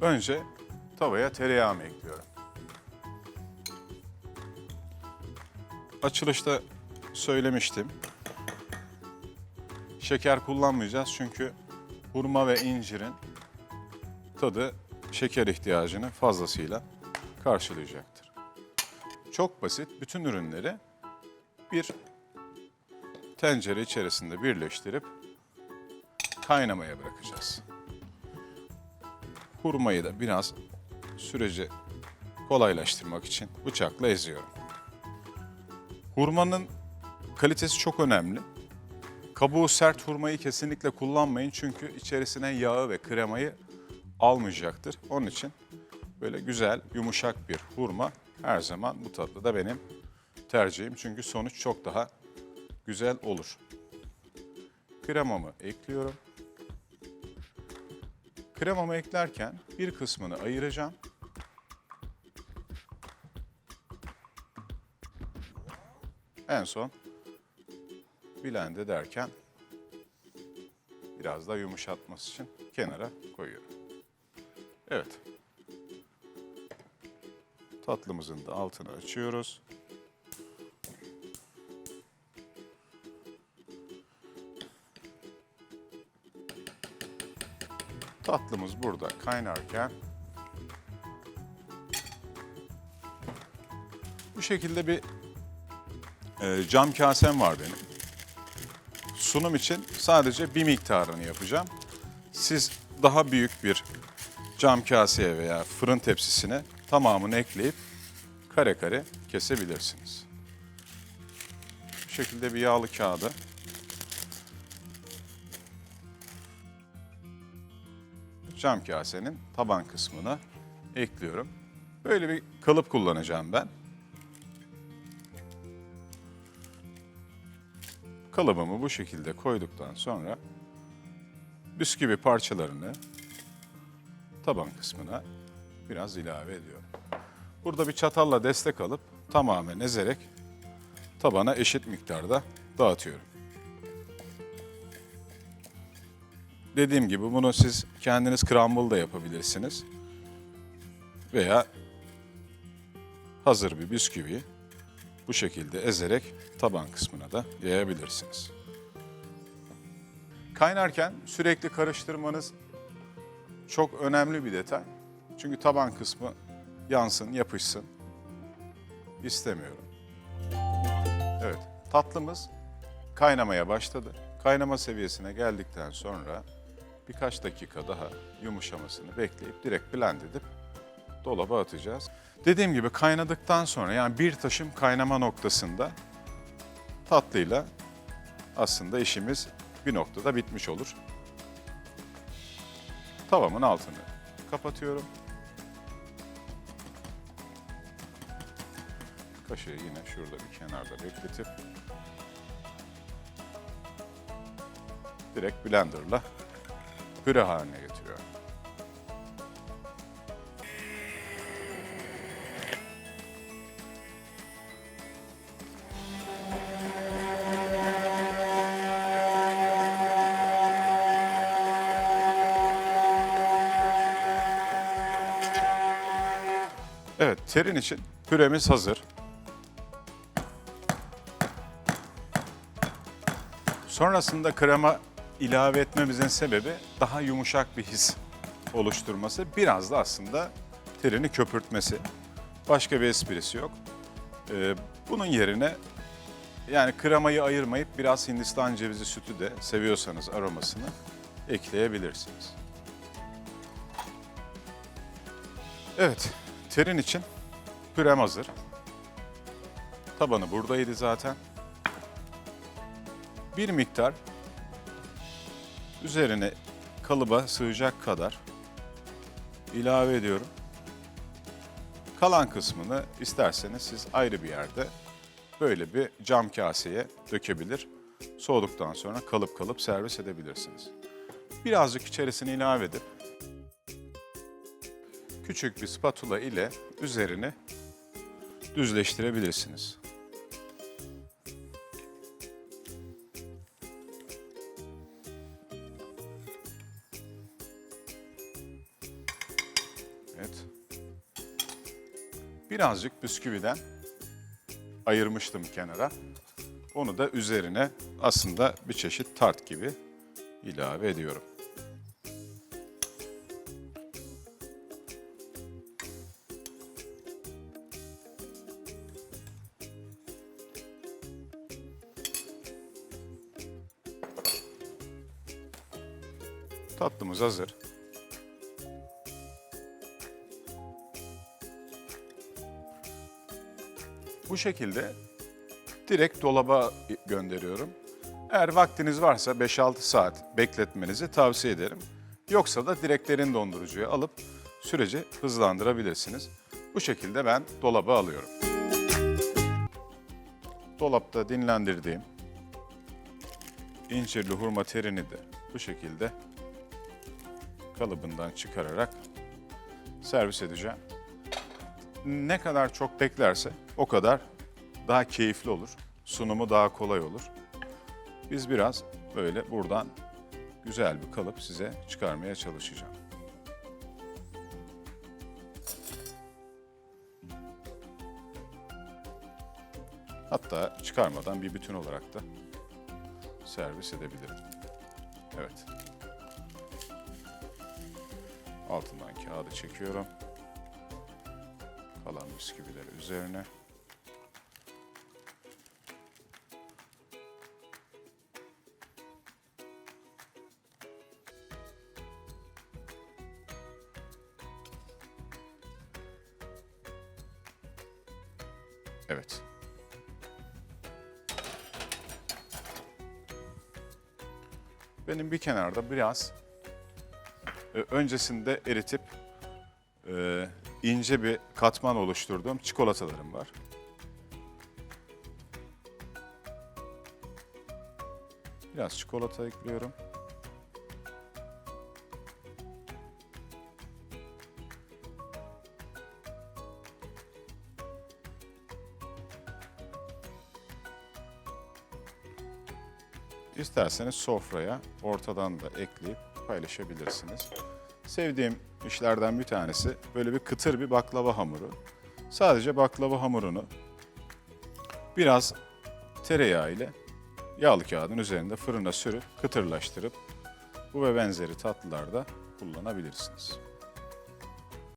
Önce tavaya tereyağımı ekliyorum. Açılışta söylemiştim. Şeker kullanmayacağız çünkü hurma ve incirin tadı şeker ihtiyacını fazlasıyla karşılayacaktır. Çok basit bütün ürünleri bir tencere içerisinde birleştirip kaynamaya bırakacağız. Hurmayı da biraz süreci kolaylaştırmak için bıçakla eziyorum. Hurmanın kalitesi çok önemli. Kabuğu sert hurmayı kesinlikle kullanmayın çünkü içerisine yağı ve kremayı almayacaktır. Onun için böyle güzel, yumuşak bir hurma her zaman bu tatlıda benim tercihim. Çünkü sonuç çok daha güzel olur. Kremamı ekliyorum. Kremamı eklerken bir kısmını ayıracağım. En son blend ederken biraz daha yumuşatması için kenara koyuyorum. Evet. Tatlımızın da altını açıyoruz. Tatlımız burada kaynarken bu şekilde bir e, cam kasem var benim. Sunum için sadece bir miktarını yapacağım. Siz daha büyük bir cam kaseye veya fırın tepsisine tamamını ekleyip kare kare kesebilirsiniz. Bu şekilde bir yağlı kağıda cam kasenin taban kısmına ekliyorum. Böyle bir kalıp kullanacağım ben. Kalıbımı bu şekilde koyduktan sonra bisküvi parçalarını taban kısmına biraz ilave ediyorum. Burada bir çatalla destek alıp tamamen ezerek tabana eşit miktarda dağıtıyorum. Dediğim gibi bunu siz kendiniz crumble da yapabilirsiniz. Veya hazır bir bisküvi bu şekilde ezerek taban kısmına da yayabilirsiniz. Kaynarken sürekli karıştırmanız çok önemli bir detay. Çünkü taban kısmı yansın, yapışsın. İstemiyorum. Evet, tatlımız kaynamaya başladı. Kaynama seviyesine geldikten sonra birkaç dakika daha yumuşamasını bekleyip direkt blend edip dolaba atacağız. Dediğim gibi kaynadıktan sonra yani bir taşım kaynama noktasında tatlıyla aslında işimiz bir noktada bitmiş olur. Tavamın altını kapatıyorum. Kaşığı yine şurada bir kenarda bekletip direkt blenderla püre haline getiriyorum. Evet, terin için püremiz hazır. Sonrasında krema ilave etmemizin sebebi daha yumuşak bir his oluşturması. Biraz da aslında terini köpürtmesi. Başka bir esprisi yok. Ee, bunun yerine yani kremayı ayırmayıp biraz Hindistan cevizi sütü de seviyorsanız aromasını ekleyebilirsiniz. Evet, terin için pürem hazır. Tabanı buradaydı zaten. Bir miktar üzerine kalıba sığacak kadar ilave ediyorum. Kalan kısmını isterseniz siz ayrı bir yerde böyle bir cam kaseye dökebilir. Soğuduktan sonra kalıp kalıp servis edebilirsiniz. Birazcık içerisine ilave edip küçük bir spatula ile üzerini düzleştirebilirsiniz. Birazcık bisküviden ayırmıştım kenara. Onu da üzerine aslında bir çeşit tart gibi ilave ediyorum. Tatlımız hazır. Bu şekilde direkt dolaba gönderiyorum. Eğer vaktiniz varsa 5-6 saat bekletmenizi tavsiye ederim. Yoksa da direkt derin dondurucuya alıp süreci hızlandırabilirsiniz. Bu şekilde ben dolaba alıyorum. Dolapta dinlendirdiğim incirli hurma terini de bu şekilde kalıbından çıkararak servis edeceğim. Ne kadar çok beklerse o kadar daha keyifli olur. Sunumu daha kolay olur. Biz biraz böyle buradan güzel bir kalıp size çıkarmaya çalışacağım. Hatta çıkarmadan bir bütün olarak da servis edebilirim. Evet. Altından kağıdı çekiyorum. Kalan bisküvileri üzerine. Evet. Benim bir kenarda biraz e, öncesinde eritip e, ince bir katman oluşturduğum çikolatalarım var. Biraz çikolata ekliyorum. İsterseniz sofraya ortadan da ekleyip paylaşabilirsiniz. Sevdiğim işlerden bir tanesi böyle bir kıtır bir baklava hamuru. Sadece baklava hamurunu biraz tereyağı ile yağlı kağıdın üzerinde fırına sürüp kıtırlaştırıp bu ve benzeri tatlılarda kullanabilirsiniz.